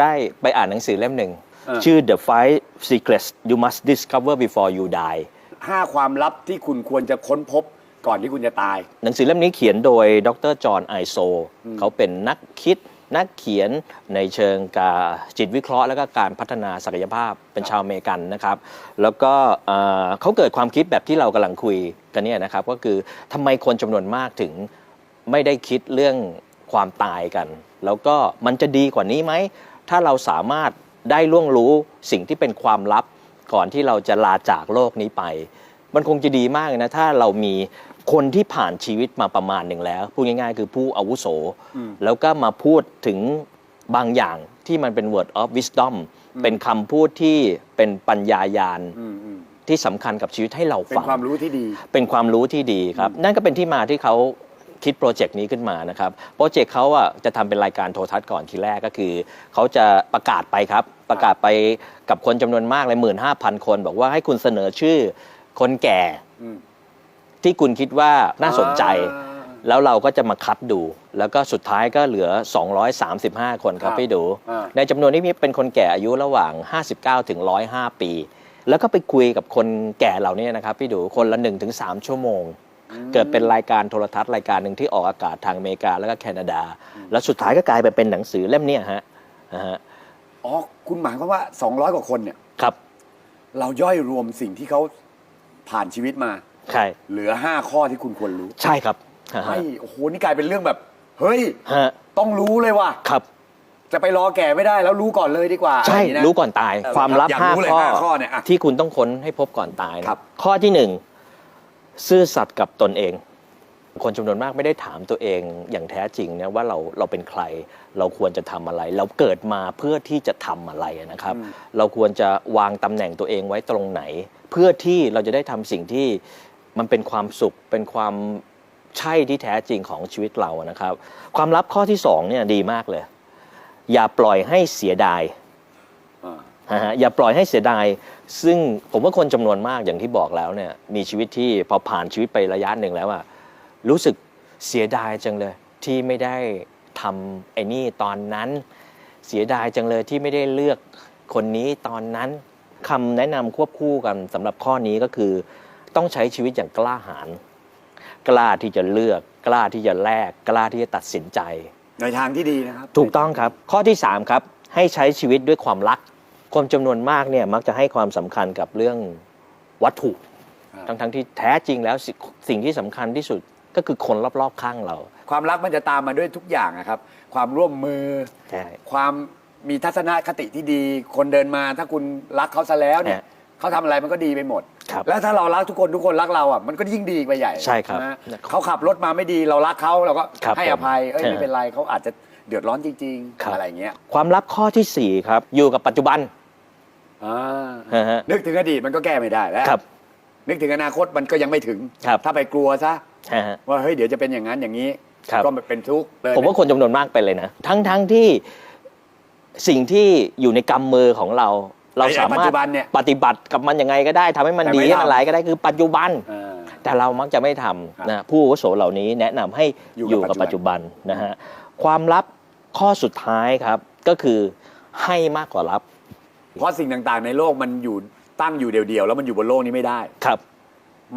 ได้ไปอ่านหนังสือเล่มหนึ่ง เออ ชื่อ The Five Secrets You Must Discover Before You Die ห้าความลับที่คุณควรจะค้นพบก่อนที่คุณจะตาย หนังสือเล่มนี้เขียนโดยดรจอห์นไอโซ เขาเป็นนักคิดนักเขียนในเชิงการจิตวิเคราะห์ และก็การพัฒนาศักยภาพเป็นชาวอเมริกันนะครับ แล้วก็เอ่อเขาเกิดความคิดแบบที่เรากำลังคุยกันเนี่ยนะครับ ก็คือทำไมคนจำนวนมากถึงไม่ได้คิดเรื่องความตายกัน แล้วก็มันจะดีกว่านี้ไหม ถ้าเราสามารถได้ล่วงรู้สิ่งที่เป็นความลับก่อนที่เราจะลาจากโลกนี้ไป มันคงจะดีมากเลยนะ ถ้าเรามีคนที่ผ่านชีวิตมาประมาณหนึ่งแล้ว พูดง่ายๆ คือผู้อาวุโส แล้วก็มาพูดถึงบางอย่างที่มันเป็น word of wisdom เป็นคำพูดที่เป็นปัญญายาณอืมอืมที่สำคัญกับชีวิตให้เราเป็นฟังความรู้ที่ดี เป็นความรู้ที่ดีครับ นั่นก็เป็นที่มาที่เขา คิดโปรเจกต์นี้ขึ้นมานะครับโปรเจกต์เขาอะจะทำเป็นรายการโทรทัศน์ก่อนทีแรกก็คือ เขาจะประกาศไปครับ ประกาศไปกับคนจำนวนมากเลยหมื่นห้าพันคน บอกว่าให้คุณเสนอชื่อคนแก่อืมที่คุณคิดว่าน่าสนใจอ่าแล้วเราก็จะมาคัดดู แล้วก็สุดท้ายก็เหลือ 235 คนครับครับพี่ดูอ่าในจำนวนนี้มีเป็นคนแก่อายุระหว่าง 59 ถึง 105 ปี แล้วก็ไปคุยกับคนแก่เหล่านี้นะครับพี่ดูคนละ 1-3 ชั่วโมง เกิดเป็นรายการโทรทัศน์รายการหนึ่งที่ออกอากาศทางอเมริกาแล้วก็แคนาดา แล้วสุดท้ายก็กลายไปเป็นหนังสือเล่มเนี้ยฮะนะฮะอ๋อคุณหมายความว่า 200 กว่าคนเนี่ยครับ เราย่อยรวมสิ่งที่เขาผ่านชีวิตมา ใช่เหลือ 5 ข้อที่คุณควรรู้ใช่ครับฮะไม่โอ้โหนี่กลายเป็นเรื่องแบบ เฮ้ย ฮะต้องรู้เลยว่ะครับ จะไปรอแก่ไม่ได้แล้วรู้ก่อนเลยดีกว่าใช่ะไย่างะ รู้ก่อนตาย เออความลับอยากห้ารู้เลยข้อห้าข้อเนี่ยอะที่คุณต้องค้นให้พบก่อนตายนะครับ ข้อที่หนึ่ง ซื่อสัตย์กับตนเอง คนจำนวนมากไม่ได้ถามตัวเองอย่างแท้จริงนะว่าเราเราเป็นใคร เราควรจะทำอะไร เราเกิดมาเพื่อที่จะทำอะไรนะครับ เราควรจะวางตำแหน่งตัวเองไว้ตรงไหน เพื่อที่เราจะได้ทำสิ่งที่มันเป็นความสุขเป็นความใช่ที่แท้จริงของชีวิตเรานะครับ ความลับข้อที่สองเนี่ยดีมากเลย อย่าปล่อยให้เสียดายอ่า นะฮะอย่าปล่อยให้เสียดาย ซึ่งผมว่าคนจำนวนมากอย่างที่บอกแล้วเนี่ยมีชีวิตที่พอผ่านชีวิตไประยะหนึ่งแล้วอะรู้สึกเสียดายจังเลย ที่ไม่ได้ทำไอ้นี่ตอนนั้น เสียดายจังเลยที่ไม่ได้เลือกคนนี้ตอนนั้นคำแนะนำควบคู่กันสำหรับข้อนี้ก็คือ ต้องใช้ชีวิตอย่างกล้าหาญกล้าที่จะเลือก กล้าที่จะแลกกล้าที่จะตัดสินใจ ในทางที่ดีนะครับ ถูกต้องครับ ข้อที่ 3 ครับ ให้ใช้ชีวิตด้วยความรัก คนจำนวนมากเนี่ยมักจะให้ความสำคัญกับเรื่องวัตถุครับทั้งทั้งๆที่แท้จริงแล้วสิสิ่งที่สำคัญที่สุดก็คือคนรอบๆข้างเรา ความรักมันจะตามมาด้วยทุกอย่างนะครับ ความร่วมมือใช่ความมีทัศนคติที่ดี คนเดินมาถ้าคุณรักเขาซะแล้วเนี่ยฮะเขาทำอะไรมันก็ดีไปหมดครับแล้วถ้าเรารักทุกคนทุกคนรักเราอะมันก็ยิ่งดีไปใหญ่ใช่ครับนะเขาขับรถมาไม่ดีเรารักเขาเราก็ครับให้อภัยเอ้ยผมไม่เป็นไรเขาอาจจะเดือดร้อนจริงครับๆอะไรเงี้ยความลับข้อทีสี่4 ครับ อยู่กับปัจจุบัน อ่าฮะฮะ นึกถึงอดีตมันก็แก้ไม่ได้แล้วครับ นึกถึงอนาคตมันก็ยังไม่ถึง ครับ ถ้าไปกลัวซะฮะฮะ ว่าเฮ้ยเดี๋ยวจะเป็นอย่างนั้นอย่างนี้ ครับ ก็เป็นทุกข์เลยผมว่าคนจำนวนมากเป็นเลยนะ ทั้งทั้งที่สิ่งที่อยู่ในกำมือของเรา เราสามารถปัจจุบันเนี่ย ปฏิบัติกับมันยังไงก็ได้ทำให้มันแต่ดีไม่ให้มันทำร้ายก็ได้คือปัจจุบัน อ่า แต่เรามักจะไม่ทครับำนะผู้อาวุโสเหล่านี้แนะนำให้อยู่อยู่กักับบปัปัจจจุจุบับัน นนะฮะความลับข้อสุดท้ายครับ ก็คือให้มากกว่ารับ เพราะสิ่งต่างๆ ในโลกมันอยู่ตั้งอยู่เดียวๆแล้วมันอยู่บนโลกนี้ไม่ได้ ครับ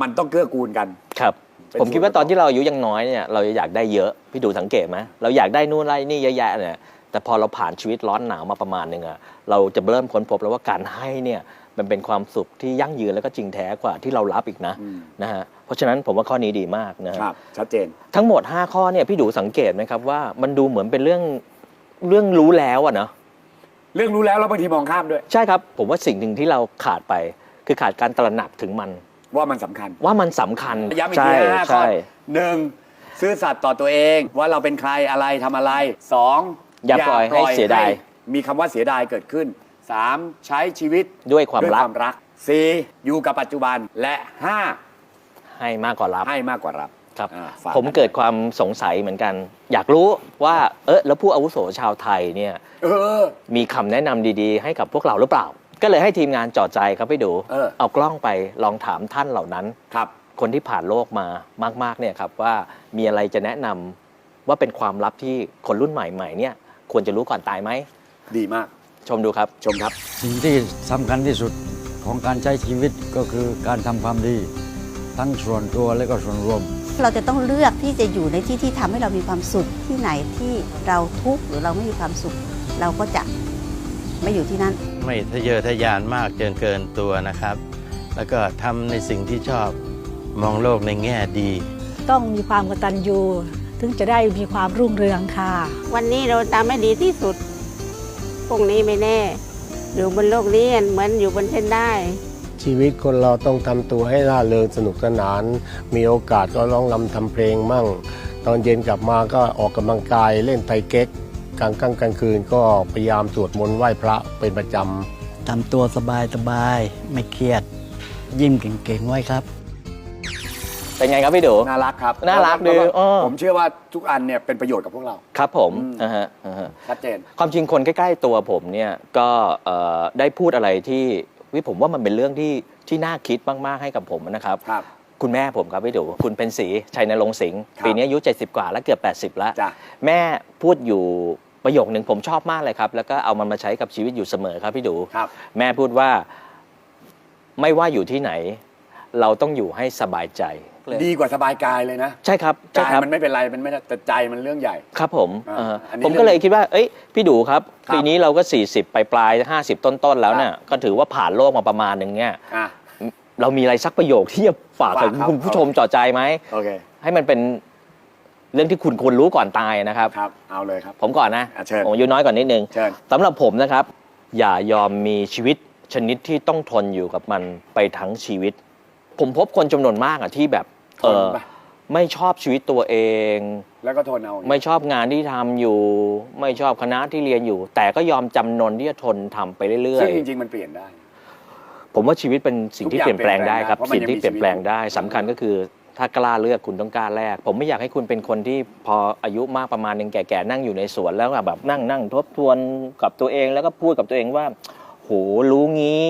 มันต้องเกื้อกูลกัน ครับ เป็นผมคิดว่าส่วนประกอบตอนที่เราอายุยังน้อยเนี่ยเราจะอยากได้เยอะพี่ดูสังเกตไหมเราอยากได้นู่นไล่นี่เยอะแยะเนี่ยแต่พอเราผ่านชีวิตร้อนหนาวมาประมาณหนึ่งอะเราจะเริ่มค้นพบแล้วว่าการให้เนี่ยมันเป็นความสุขที่ยั่งยืนแล้วก็จริงแท้กว่าที่เรารับอีกนะอืม นะฮะเพราะฉะนั้นผมว่าข้อนี้ดีมากนะฮะ ครับ ชัดเจน ทั้งหมด 5 ข้อเนี่ยพี่ดูสังเกตไหมครับว่ามันดูเหมือนเป็นเรื่องเรื่องรู้แล้วอะเนาะ เรื่องรู้แล้วแล้วบางทีมองข้ามด้วย ใช่ครับ ผมว่าสิ่งหนึ่งที่เราขาดไป คือขาดการตระหนักถึงมัน ว่ามันสำคัญว่ามันสำคัญย้ำอีกใช่ทีนะห้าข้อใช่ หนึ่งซื่อสัตย์ต่อตัวเองว่าเราเป็นใครอะไรทำอะไรสองอย่าปล่อยให้เสียดายให้มีคำว่าเสียดายเกิดขึ้นสามใช้ชีวิตด้วยความด้วยรักความรักสี่อยู่กับปัจจุบันและห้าให้มากกว่ารับ ให้มากกว่ารับ ครับอ่าฝากผมเกิดความสงสัยเหมือนกัน อยากรู้ว่าเออแล้วผู้อาวุโสชาวไทยเนี่ยเออ มีคำแนะนำดีๆ ให้กับพวกเราหรือเปล่า ก็เลยให้ทีมงานจอดใจครับพี่ดู เออ เอากล้องไปลองถามท่านเหล่านั้น ครับ คนที่ผ่านโลกมามาก ๆเนี่ยครับว่ามีอะไรจะแนะนำว่าเป็นความลับที่คนรุ่นใหม่ๆเนี่ยควรจะรู้ก่อนตายไหม ดีมากชมดูครับ ชมครับ สิ่งที่สำคัญที่สุดของการใช้ชีวิตก็คือการทำความดี ทั้งส่วนตัวและก็ส่วนรวม เราจะต้องเลือกที่จะอยู่ในที่ที่ทำให้เรามีความสุขที่ไหนที่เราทุกข์หรือเราไม่มีความสุข เราก็จะไม่อยู่ที่นั่น ไม่ทะเยอทะยานมากจนเกินตัวนะครับ แล้วก็ทำในสิ่งที่ชอบมองโลกในแง่ดี ต้องมีความกตัญญูถึงจะได้มีความรุ่งเรืองค่ะ วันนี้เราทำให้ดีที่สุดพรุ่งนี้ไม่แน่ อยู่บนโลกนี้เหมือนอยู่บนเส้นได้ ชีวิตคนเราต้องทำตัวให้ร่าเริงสนุกสนาน มีโอกาสก็ร้องรำทำเพลงมั่ง ตอนเย็นกลับมาก็ออกกำลังกายเล่นไตรเก๊กกลางค่ำกลางคืนก็พยายามสวดมนต์ไหว้พระเป็นประจำทำตัวสบายสบายๆไม่เครียด ยิ้มเก่งๆไว้ครับ เป็นไงครับพี่ดู น่ารักครับน่ารักแล้วดีอ้อผมเชื่อว่าทุกอันเนี่ยเป็นประโยชน์กับพวกเรา ครับผมอืม อ่าฮะอ่าฮะชัดเจน ความจริงคนใกล้ ๆ ตัวผมเนี่ยก็เอ่อได้พูดอะไรที่ วิผมว่ามันเป็นเรื่องที่ที่น่าคิดมากๆให้กับผมนะครับ ครับ คุณแม่ผมครับพี่ดูคุณเป็นศรีชัยนรงค์สิงห์ครับปีนี้อายุ 70 กว่าแล้วเกือบ 80 แล้ว จ้ะ แม่พูดอยู่ประโยคหนึ่งผมชอบมากเลยครับ แล้วก็เอามันมาใช้กับชีวิตอยู่เสมอครับพี่ดู ครับ แม่พูดว่าไม่ว่าอยู่ที่ไหน เราต้องอยู่ให้สบายใจ ดีกว่าสบายกายเลยนะใช่ครับใช่กายครับ มันไม่เป็นไรมันไม่ได้แต่ใจมันเรื่องใหญ่ ครับผมอ่าเอออนนี้ผมก็เลยคิดว่า เอ้ย พี่ดูครับ ครับปีนี้เราก็ 40 ไปปลายๆ50 ต้น ๆ แล้วเนี่ยก็ถือว่าผ่านโลกมาประมาณหนึ่งเนี่ย อะ เรามีอะไรสักประโยคที่จะฝากกับฝากครับคุณผู้ชมเจ่อใจไหม โอเคให้มันเป็นเรื่องที่คุณควรรู้ก่อนตายนะครับ ครับ เอาเลยครับ ผมก่อนนะอะเชิญ ผมอายุน้อยก่อนนิดนึงเชิญสำหรับผมนะครับ อย่ายอมมีชีวิตชนิดที่ต้องทนอยู่กับมันไปทั้งชีวิต ผมพบคนจำนวนมากอะที่แบบท เอนอปะไม่ชอบชีวิตตัวเอง แล้วก็ทนเอาไม่ชอบงานที่ทำอยู่ ไม่ชอบคณะที่เรียนอยู่ แต่ก็ยอมจำนนที่จะทนทำไปเรื่อยซึ่งจริงๆมันเปลี่ยนได้ๆผมว่าชีวิตเป็นสิ่งที่ทุกอย่างเปลี่ยนแปลงได้ครับเปลี่สิ่ยงนแปลงได้ที่เปลี่ยนแปลงได้เพราะมันยังมีชีวิตอยู่สำคัญก็คือถ้ากล้าเลือกคุณต้องกล้าแลกผมไม่อยากให้คุณเป็นคนที่พออายุมากประมาณหนึ่งแก่ๆนั่งอยู่ในสวนแล้วแบบนั่งนั่งทบทวนกับตัวเองแล้วก็พูดกับตัวเองว่า โหรู้งี้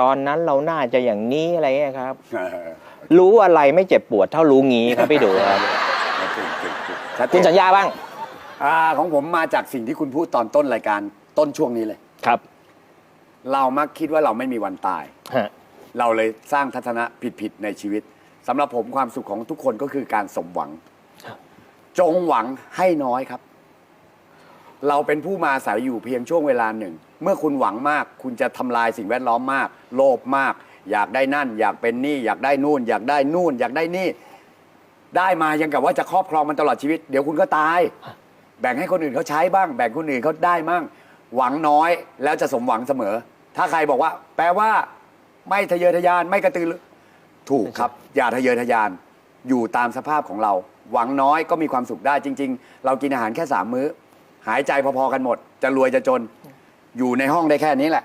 ตอนนั้นเราน่าจะอย่างนี้อะไรเงี้ยครับเออรู้อะไรไม่เจ็บปวดเท่ารู้งี้ครับพี่ดูครับเก่งเก่งเก่งชัดเจนคุณสัญญาบ้าง อ่าของผมมาจากสิ่งที่คุณพูดตอนต้นรายการต้นช่วงนี้เลย ครับเรามักคิดว่าเราไม่มีวันตาย ฮะเราเลยสร้างทัศนะผิดๆในชีวิตสำหรับผมความสุขของทุกคนก็คือการสมหวัง จงหวังให้น้อยครับ เราเป็นผู้มาอาศัยอยู่เพียงช่วงเวลาหนึ่ง เมื่อคุณหวังมาก คุณจะทำลายสิ่งแวดล้อมมาก โลภมาก อยากได้นั่น อยากเป็นนี่ อยากได้นู่น อยากได้นู่น อยากได้นี่ ได้มายังกับว่าจะครอบครองมันตลอดชีวิต เดี๋ยวคุณก็ตาย แบ่งให้คนอื่นเขาใช้บ้าง แบ่งคนอื่นเขาได้มั่งหวังน้อยแล้วจะสมหวังเสมอ ถ้าใครบอกว่า แปลว่าไม่ทะเยอทะยานไม่กระตือรือถูกครับ อย่าทะเยอทะยาน อยู่ตามสภาพของเรา หวังน้อยก็มีความสุขได้จริง ๆ เรากินอาหารแค่สามมื้อ หายใจพอๆกันหมด จะรวยจะจน อยู่ในห้องได้แค่นี้แหละ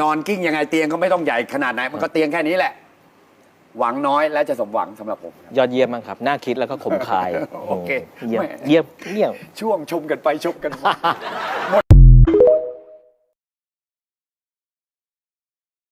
นอนกิ้งยังไงเตียงก็ไม่ต้องใหญ่ขนาดไหน มันก็เตียงแค่นี้แหละ หวังน้อยและจะสมหวังสำหรับผมครับยอดเยี่ยมมากครับ น่าคิดแล้วก็ขมคายโอเค เยี่ยมแหม่เยี่ยมเยี่ยม ช่วงชมกันไปชมกันมา